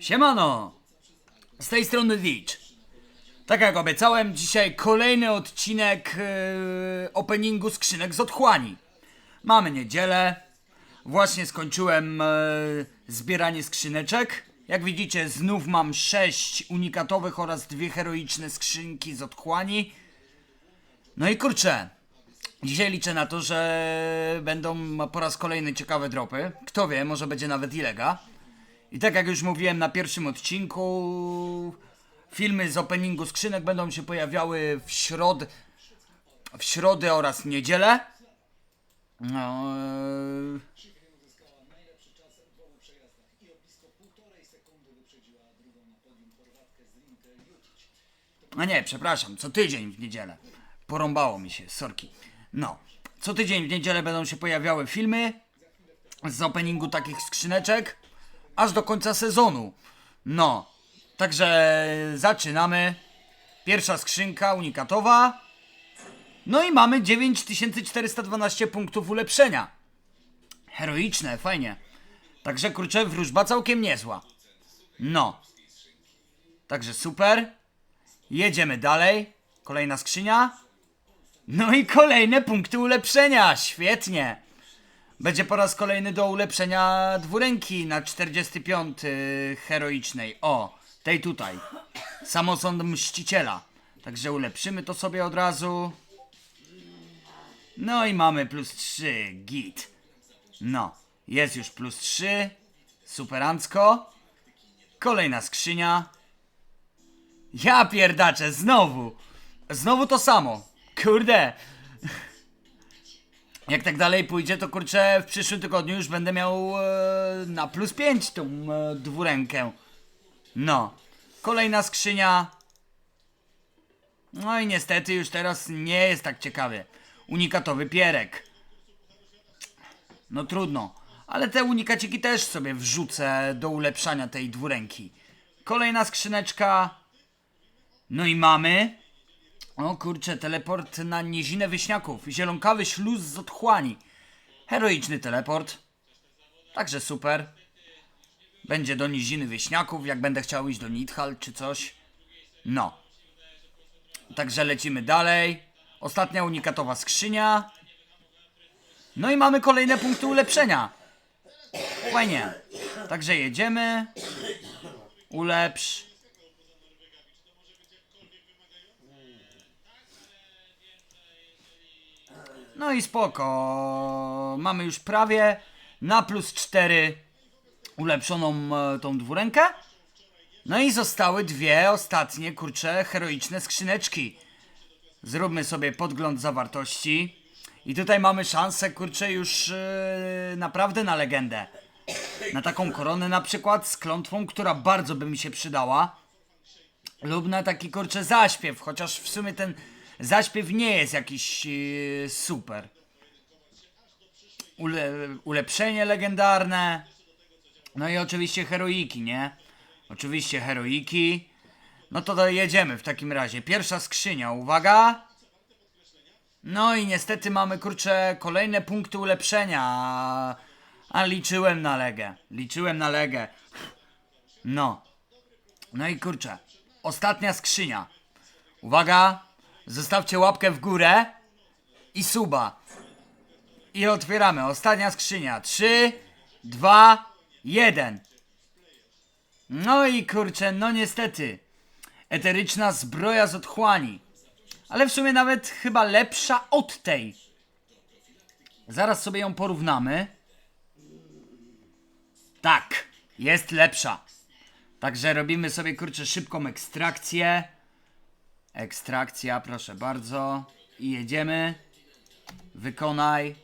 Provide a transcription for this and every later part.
Siemano! Z tej strony Ditch. Tak jak obiecałem, dzisiaj kolejny odcinek e, openingu skrzynek z otchłani. Mamy niedzielę. Właśnie skończyłem e, zbieranie skrzyneczek. Jak widzicie, znów mam 6 unikatowych oraz dwie heroiczne skrzynki z otchłani. No i kurczę, dzisiaj liczę na to, że będą po raz kolejny ciekawe dropy. Kto wie, może będzie nawet ilega. I tak jak już mówiłem na pierwszym odcinku, filmy z openingu skrzynek będą się pojawiały w środ w środę oraz niedzielę. No, A nie, przepraszam, co tydzień w niedzielę. Porąbało mi się, sorki. No, co tydzień w niedzielę będą się pojawiały filmy z openingu takich skrzyneczek, aż do końca sezonu. No, także zaczynamy. Pierwsza skrzynka unikatowa. No i mamy 9412 punktów ulepszenia. Heroiczne, fajnie. Także kurczę, wróżba całkiem niezła. No. Także super. Jedziemy dalej. Kolejna skrzynia. No i kolejne punkty ulepszenia. Świetnie. Będzie po raz kolejny do ulepszenia dwuręki na 45 heroicznej. O, tej tutaj. Samosąd mściciela. Także ulepszymy to sobie od razu. No i mamy plus 3. Git. No, jest już plus 3. Superancko. Kolejna skrzynia. Ja pierdaczę, znowu. Znowu to samo. Kurde. Jak tak dalej pójdzie, to kurczę, w przyszłym tygodniu już będę miał e, na plus 5 tą e, dwurękę. No. Kolejna skrzynia. No i niestety już teraz nie jest tak ciekawie. Unikatowy pierek. No trudno. Ale te unikaciki też sobie wrzucę do ulepszania tej dwuręki. Kolejna skrzyneczka. No i mamy. O kurczę, teleport na Niezinę Wyśniaków. Zielonkawy śluz z otchłani. Heroiczny teleport. Także super. Będzie do Niziny Wyśniaków, jak będę chciał iść do Nidhal czy coś. No. Także lecimy dalej. Ostatnia unikatowa skrzynia. No i mamy kolejne punkty ulepszenia. Fajnie. Także jedziemy. Ulepsz. No i spoko. Mamy już prawie na plus 4 ulepszoną e, tą dwurękę. No i zostały dwie ostatnie, kurcze, heroiczne skrzyneczki. Zróbmy sobie podgląd zawartości. I tutaj mamy szansę, kurczę, już e, naprawdę na legendę. Na taką koronę na przykład z klątwą, która bardzo by mi się przydała. Lub na taki kurczę zaśpiew, chociaż w sumie ten zaśpiew nie jest jakiś e, super. Ule, ulepszenie legendarne. No i oczywiście heroiki, nie? Oczywiście heroiki. No to jedziemy w takim razie. Pierwsza skrzynia, uwaga. No i niestety mamy kurczę kolejne punkty ulepszenia. A liczyłem na legę. Liczyłem na legę. No. No i kurczę. Ostatnia skrzynia. Uwaga. Zostawcie łapkę w górę i suba. I otwieramy. Ostatnia skrzynia. 3, 2, 1. No i kurczę, no niestety. Eteryczna zbroja z otchłani. Ale w sumie nawet chyba lepsza od tej. Zaraz sobie ją porównamy. Tak, jest lepsza. Także robimy sobie kurczę szybką ekstrakcję. Ekstrakcja, proszę bardzo. I jedziemy. Wykonaj.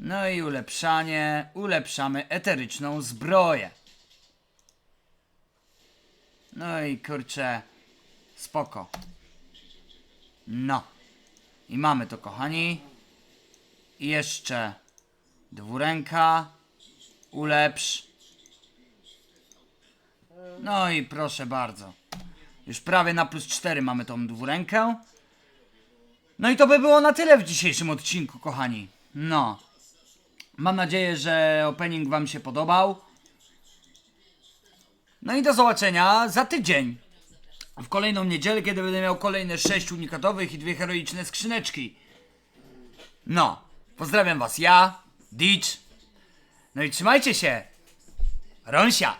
No i ulepszanie. Ulepszamy eteryczną zbroję. No i kurczę, spoko. No. I mamy to, kochani. I jeszcze dwuręka. Ulepsz. No i proszę bardzo. Już prawie na plus 4 mamy tą dwurękę. No i to by było na tyle w dzisiejszym odcinku, kochani. No. Mam nadzieję, że opening Wam się podobał. No i do zobaczenia za tydzień. W kolejną niedzielę, kiedy będę miał kolejne sześć unikatowych i dwie heroiczne skrzyneczki. No, pozdrawiam was ja, Ditch. No i trzymajcie się. Ronsia.